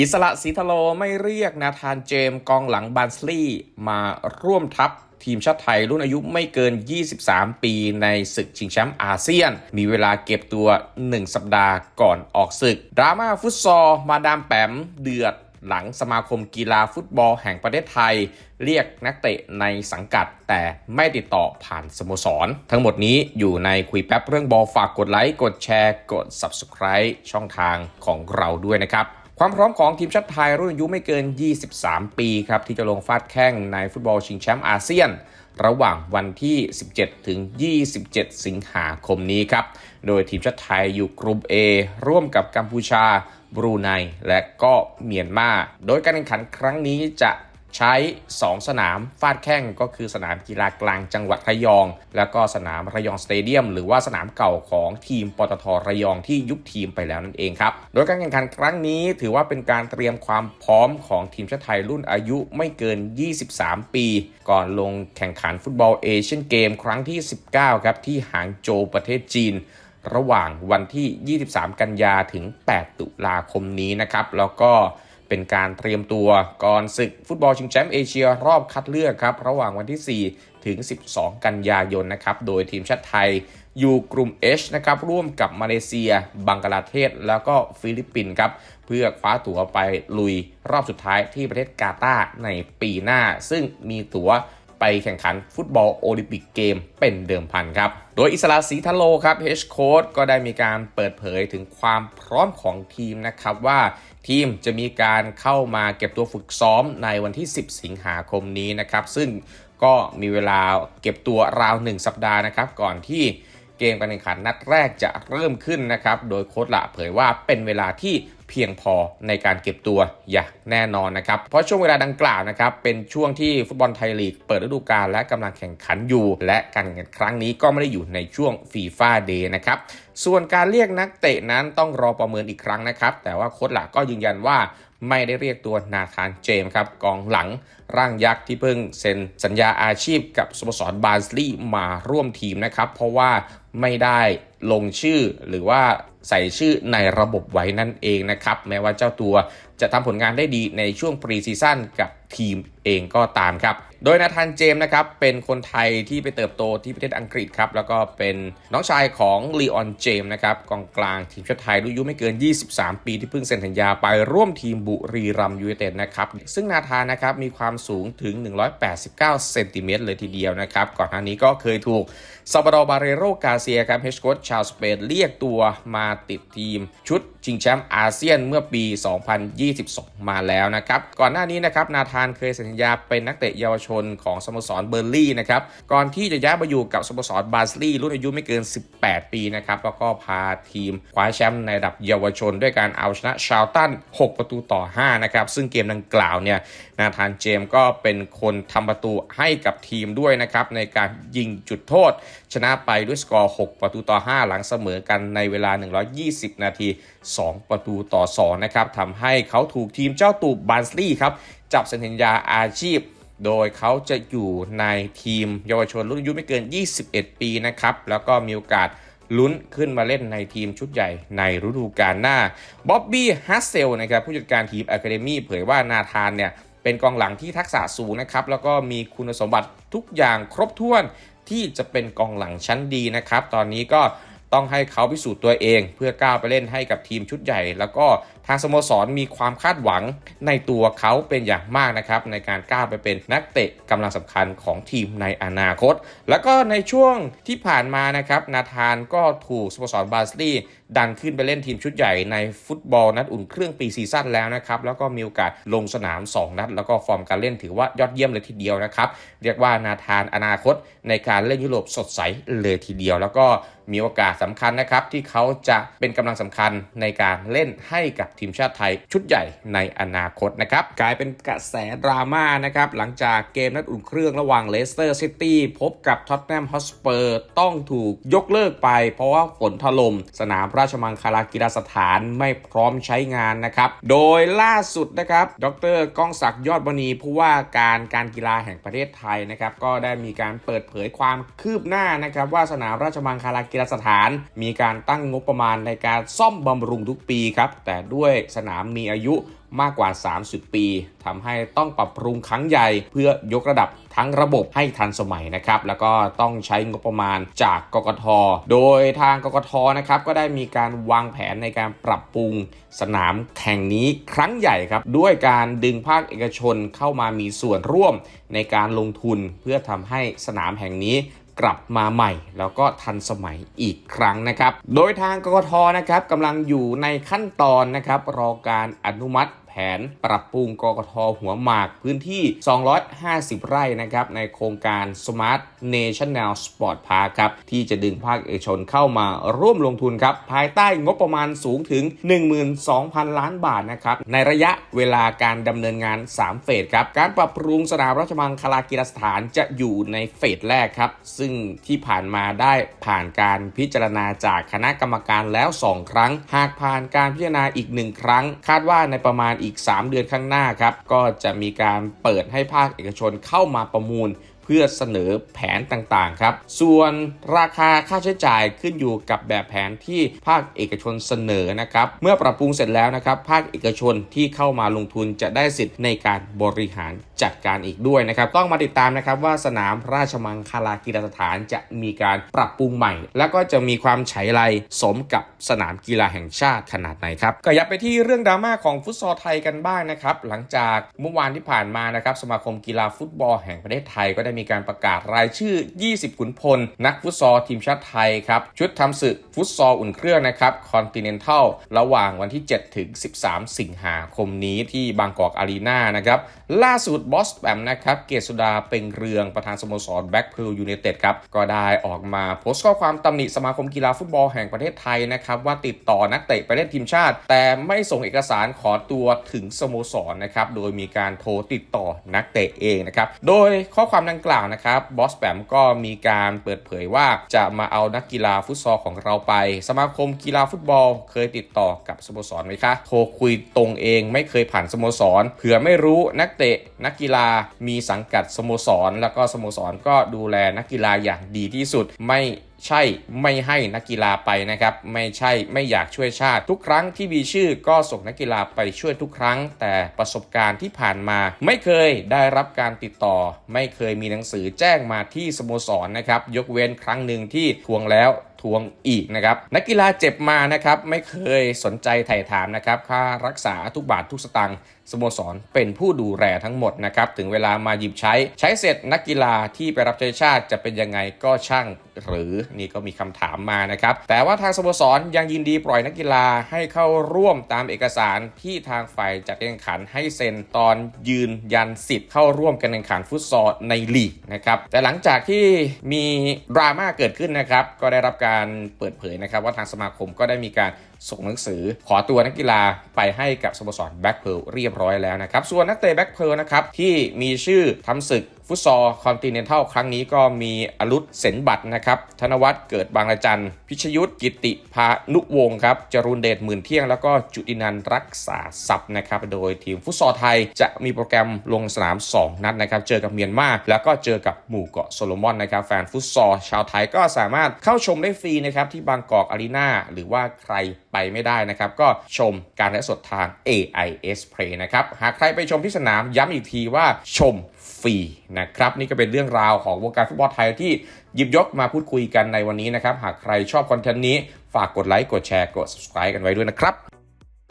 อิสระสีทะโลไม่เรียกนาธานเจมกองหลังบานสลีย์มาร่วมทัพทีมชาติไทยรุ่นอายุไม่เกิน 23 ปีในศึกชิงแชมป์อาเซียน มีเวลาเก็บตัว 1 สัปดาห์ก่อนออกศึก ดราม่าฟุตซอลมาดามแปมเดือดหลังสมาคมกีฬาฟุตบอลแห่งประเทศไทย เรียกนักเตะในสังกัด แต่ไม่ติดต่อผ่านสโมสร ทั้งหมดนี้อยู่ในคุยแป๊บเรื่องบอลฝากกดไลค์ กดแชร์ กด Subscribe ช่องทางของเราด้วยนะครับ ความพร้อมของทีมชาติไทยรุ่นอายุไม่เกิน 23 ปีครับที่จะลงฟาดแข้งในฟุตบอลชิงแชมป์อาเซียน ระหว่างวันที่ 17 ถึง 27 สิงหาคมนี้ครับ โดยทีมชาติไทยอยู่กลุ่ม A ร่วมกับกัมพูชา บรูไน และก็เมียนมา โดยการแข่งขันครั้งนี้จะ ใช้ 2 สนามฟาดแข้งก็คือสนามกีฬากลางจังหวัดระยอง แล้วก็สนามระยองสเตเดียม หรือว่าสนามเก่าของทีมปตทระยองที่ยุบทีมไปแล้วนั่นเองครับ โดยการแข่งขันครั้งนี้ถือว่าเป็นการเตรียมความพร้อมของทีมชาติไทยรุ่นอายุไม่เกิน 23 ปี ก่อนลงแข่งขันฟุตบอลเอเชียนเกมครั้งที่ 19 ครับที่หางโจวประเทศจีนระหว่างวันที่ 23 กันยาถึง 8 ตุลาคมนี้นะครับ แล้วก็ เป็นการเตรียมตัวก่อนศึกฟุตบอลชิงแชมป์เอเชียรอบคัดเลือกครับระหว่างวันที่ 4 ถึง 12 กันยายนนะครับโดยทีมชาติไทยอยู่กลุ่ม H นะครับร่วมกับมาเลเซีย บังกลาเทศ แล้วก็ฟิลิปปินส์ครับเพื่อคว้าตั๋วไปลุยรอบสุดท้ายที่ประเทศกาตาร์ในปีหน้า ซึ่งมีตั๋ว ไปแข่งขันฟุตบอลโอลิมปิกเกมเป็นเดิมพันครับ โดยอิสระศรีทะโลครับเฮชโค้ดก็ได้มีการเปิดเผยถึงความพร้อมของทีมนะครับว่าทีมจะมีการเข้ามาเก็บตัวฝึกซ้อมในวันที่ 10 สิงหาคมนี้นะครับ ซึ่งก็มีเวลาเก็บตัวราว 1 สัปดาห์นะครับ ก่อนที่เกมการแข่งขันนัดแรกจะเริ่มขึ้นนะครับ โดยโค้ดละเผยว่าเป็นเวลาที่ พียงพอในการเก็บตัวอย่างแน่นอนนะครับ เพราะช่วงเวลาดังกล่าวนะครับเป็นช่วงที่ฟุตบอลไทยลีกเปิดฤดูกาลและกำลังแข่งขันอยู่ และการแข่งขันครั้งนี้ก็ไม่ได้อยู่ในช่วงฟีฟ่าเดย์นะครับ ส่วนการเรียกนักเตะนั้นต้องรอประเมินอีกครั้งนะครับ แต่ว่าโค้ดหลักก็ยืนยันว่าไม่ได้เรียกตัวนาธานเจมส์ครับกองหลังร่างยักษ์ที่เพิ่งเซ็นสัญญาอาชีพกับสโมสรบาร์สลีย์มาร่วมทีมนะครับ เพราะว่าไม่ได้ลงชื่อหรือว่า ใส่ชื่อในระบบไว้นั่นเองนะครับ แม้ว่าเจ้าตัวจะทำผลงานได้ดีในช่วงปรีซีซั่นกับทีมเองก็ตามครับ โดยนาธานเจมส์นะครับ เป็นคนไทยที่ไปเติบโตที่ประเทศอังกฤษครับ แล้วก็เป็นน้องชายของลีออนเจมส์นะครับกองกลางทีมชาติไทยรุ่นอายุไม่เกิน 23 ปีที่เพิ่งเซ็นสัญญาไปร่วมทีมบุรีรัมย์ยูไนเต็ดนะครับ ซึ่งนาธานนะครับมีความสูงถึง 189 เซนติเมตรเลยทีเดียวนะครับ ก่อนหน้านี้ก็เคยถูกซาบาโดบาเรโรกาเซียครับเฮชโค้ชชาวสเปนเรียกตัวมาติดทีมชุด ชิงแชมป์อาเซียนเมื่อปี 2022 มาแล้วนะครับ ก่อนหน้านี้นะครับนาธานเคยเซ็นสัญญาเป็นนักเตะเยาวชนของสโมสรเบอร์ลี่นะครับ ก่อนที่จะย้ายมาอยู่กับสโมสรบาสลีย์รุ่นอายุไม่เกิน 18 ปีนะครับ แล้วก็พาทีมคว้าแชมป์ในระดับเยาวชน ด้วยการเอาชนะชาวตัน 6 ประตูต่อ 5 นะครับ ซึ่งเกมดังกล่าวเนี่ยนาธานเจมส์ก็เป็นคนทำประตูให้กับทีมด้วยนะครับในการยิงจุดโทษ ชนะไปด้วยสกอร์ 6 ประตูต่อ 5 หลังเสมอกันในเวลา 120 นาที2 ประตูต่อ 2 นะครับทำให้เขาถูกทีมเจ้าตูบบานสลีย์ครับ จับสัญญาอาชีพ โดยเขาจะอยู่ในทีมเยาวชนรุ่นอายุไม่เกิน 21 ปีนะครับ แล้วก็มีโอกาสลุ้นขึ้นมาเล่นในทีมชุดใหญ่ในฤดูกาลหน้าบ๊อบบี้ฮัสเซลนะครับผู้จัดการทีมอะคาเดมี่เผยว่านาธานเนี่ยเป็นกองหลังที่ทักษะสูงนะครับ แล้วก็มีคุณสมบัติทุกอย่างครบถ้วนที่จะเป็นกองหลังชั้นดีนะครับ ตอนนี้ก็ ต้องให้เขาพิสูจน์ตัวเอง เพื่อก้าวไปเล่นให้กับทีมชุดใหญ่ แล้วก็ ทางสโมสรมีความคาดหวังในตัวเขาเป็นอย่างมากนะครับในการก้าวไปเป็นนักเตะกำลังสำคัญของทีมในอนาคต แล้วก็ในช่วงที่ผ่านมานะครับนาธานก็ถูกสโมสรบาสลีดันขึ้นไปเล่นทีมชุดใหญ่ในฟุตบอลนัดอุ่นเครื่องปีซีซั่นแล้วนะครับแล้วก็มีโอกาสลงสนาม 2 นัด แล้วก็ฟอร์มการเล่นถือว่ายอดเยี่ยมเลยทีเดียวนะครับเรียกว่านาธานอนาคตในการเล่นยุโรปสดใสเลยทีเดียว แล้วก็มีโอกาสสำคัญนะครับที่เขาจะเป็นกำลังสำคัญในการเล่นให้กับทีมชาติไทยชุดใหญ่ในอนาคตนะครับกลายเป็นกระแสดราม่านะครับหลังจากเกมนัดอุ่นเครื่องระหว่างเลสเตอร์ซิตี้พบกับท็อตแนมฮอสเปอร์ต้องถูกยกเลิกไป เพราะว่าฝนถล่มสนามราชมังคลากีฬาสถานไม่พร้อมใช้งานนะครับ โดยล่าสุดนะครับ ดรก้องศักดิ์ยอดบณีผู้ว่าการการกีฬาแห่งประเทศไทยนะครับ ก็ได้มีการเปิดเผยความคืบหน้านะครับว่าสนามราชมังคลากีฬาสถาน มีการตั้งงบประมาณในการซ่อมบำรุงทุกปีครับแต่ด้วยสนามมีอายุมากกว่า 30 ปีทำให้ต้องปรับปรุงครั้งใหญ่ เพื่อยกระดับทั้งระบบให้ทันสมัยนะครับ แล้วก็ต้องใช้งบประมาณจากกกท โดยทางกกทนะครับก็ได้มีการวางแผนในการปรับปรุงสนามแข่งนี้ครั้งใหญ่ครับ ด้วยการดึงภาคเอกชนเข้ามามีส่วนร่วมในการลงทุนเพื่อทำให้สนามแห่งนี้ กลับมาใหม่ แล้วก็ทันสมัยอีกครั้งนะครับ โดยทางกกทนะครับกำลังอยู่ในขั้นตอนนะครับรอการอนุมัติ ผนปรับปรุงกกทหัวหมากพื้นที่ 250 ไร่นะครับในโครงการ Smart National Sport Park ครับที่จะดึงภาคเอกชนเข้ามาร่วมลงทุนครับภายใต้งบประมาณสูงถึง 12,000 ล้านบาทนะครับในระยะเวลาการดำเนินงาน 3 เฟสครับการปรับปรุงสนามราชมังคลากีฬาสถานจะอยู่ในเฟสแรกครับซึ่งที่ผ่านมาได้ผ่านการพิจารณาจากคณะกรรมการแล้ว 2 ครั้ง หากผ่านการพิจารณาอีก 1 ครั้ง คาดว่าในประมาณอีก 3 เดือนข้างหน้าครับก็จะมีการเปิดให้ภาคเอกชนเข้ามาประมูล เพื่อเสนอแผนต่างๆครับ ส่วนราคาค่าใช้จ่ายขึ้นอยู่กับแบบแผนที่ภาคเอกชนเสนอนะครับ เมื่อปรับปรุงเสร็จแล้วนะครับ ภาคเอกชนที่เข้ามาลงทุนจะได้สิทธิ์ในการบริหารจัดการอีกด้วยนะครับ ต้องมาติดตามนะครับว่าสนามราชมังคลากีฬาสถานจะมีการปรับปรุงใหม่ แล้วก็จะมีความฉายไรสมกับสนามกีฬาแห่งชาติขนาดไหนครับก็ยับไปที่เรื่องดราม่าของฟุตซอลไทยกันบ้างนะครับ หลังจากเมื่อวานที่ผ่านมานะครับ สมาคมกีฬาฟุตบอลแห่งประเทศไทยก็ได้มีการประกาศรายชื่อ 20 ขุนพล นักฟุตซอลทีมชาติไทยครับ ชุดทำศึกฟุตซอลอุ่นเครื่องนะครับคอนติเนนทัลระหว่างวันที่ 7 ถึง 13 สิงหาคมนี้ที่บางกอกอารีนานะครับ ล่าสุดบอสแปมนะครับเกษดาเป็งเรืองประธานสโมสรแบ็กพิลยูไนเต็ดครับก็ได้ออกมาโพสต์ข้อความตำหนิสมาคมกีฬาฟุตบอลแห่งประเทศไทยนะครับว่าติดต่อนักเตะไปเล่นทีมชาติ แต่ไม่ส่งเอกสารขอตัวถึงสโมสรนะครับโดยมีการโทรติดต่อนักเตะเองนะครับโดยข้อความดังกล่าวนะครับบอสแปมก็มีการเปิดเผยว่าจะมาเอานักกีฬาฟุตซอลของเราไป สมาคมกีฬาฟุตบอลเคยติดต่อกับสโมสรไหมคะโทรคุยตรงเองไม่เคยผ่านสโมสรเผื่อไม่รู้นักเตะนักกีฬามีสังกัดสโมสร แล้วก็สโมสรก็ดูแลนักกีฬาอย่างดีที่สุดไม่ใช่ไม่ให้นักกีฬาไปนะครับ ไม่ใช่ไม่อยากช่วยชาติ ทุกครั้งที่มีชื่อก็ส่งนักกีฬาไปช่วยทุกครั้ง แต่ประสบการณ์ที่ผ่านมา ไม่เคยได้รับการติดต่อ ไม่เคยมีหนังสือแจ้งมาที่สโมสรนะครับ ยกเว้นครั้งหนึ่งที่ทวงแล้วทวงอีกนะครับนักกีฬาเจ็บมานะครับไม่เคยสนใจไถ่ถามนะครับค่ารักษาทุกบาททุกสตางค์ สโมสรเป็นผู้ดูแลทั้งหมดนะครับถึงเวลามาหยิบใช้ ใช้เสร็จนักกีฬาที่ไปรับใช้ชาติจะเป็นยังไงก็ช่างหรือนี่ก็มีคำถามมานะครับ แต่ว่าทางสโมสรยังยินดีปล่อยนักกีฬาให้เข้าร่วมตามเอกสารที่ทางฝ่ายจัดการแข่งขันให้เซ็นตอนยืนยันสิทธิ์เข้าร่วมการแข่งขันฟุตซอลในลีกนะครับแต่หลังจากที่มีดราม่าเกิดขึ้นนะครับก็ได้รับการเปิดเผยนะครับ ว่าทางสมาคมก็ได้มีการส่งหนังสือขอตัวนักกีฬาไปให้กับสโมสรแบ็กเพิร์เรียบร้อยแล้วนะครับ ส่วนนักเตะแบ็กเพิร์นะครับที่มีชื่อทำศึกฟุตซอลคอนติเนนทัลครั้งนี้ก็มีอรุษเสนบัตรนะครับ ธนวัฒน์เกิดบางระจันพิชยุทธกิติพานุวงศ์ครับจรุนเดชหมื่นเที่ยง แล้วก็จุตินันรักษาทรัพย์นะครับ โดยทีมฟุตซอลไทยจะมีโปรแกรมลงสนาม 2 นัดนะครับ เจอกับเมียนมาแล้วก็เจอกับหมู่เกาะโซโลมอนนะครับ แฟนฟุตซอลชาวไทยก็สามารถเข้าชมได้ฟรีนะครับที่บางกอกอารีนาหรือว่าใครไปไม่ได้นะครับ ก็ชมการถ่ายสดทาง AIS Play นะครับหากใครไปชมที่สนามย้ำอีกทีว่าชมฟรีนะครับนี่ก็เป็นเรื่องราวของวงการฟุตบอลไทยที่หยิบยกมาพูดคุยกันในวันนี้นะครับ หากใครชอบคอนเทนต์นี้ฝากกดไลค์กดแชร์กด subscribe กันไว้ด้วยนะครับ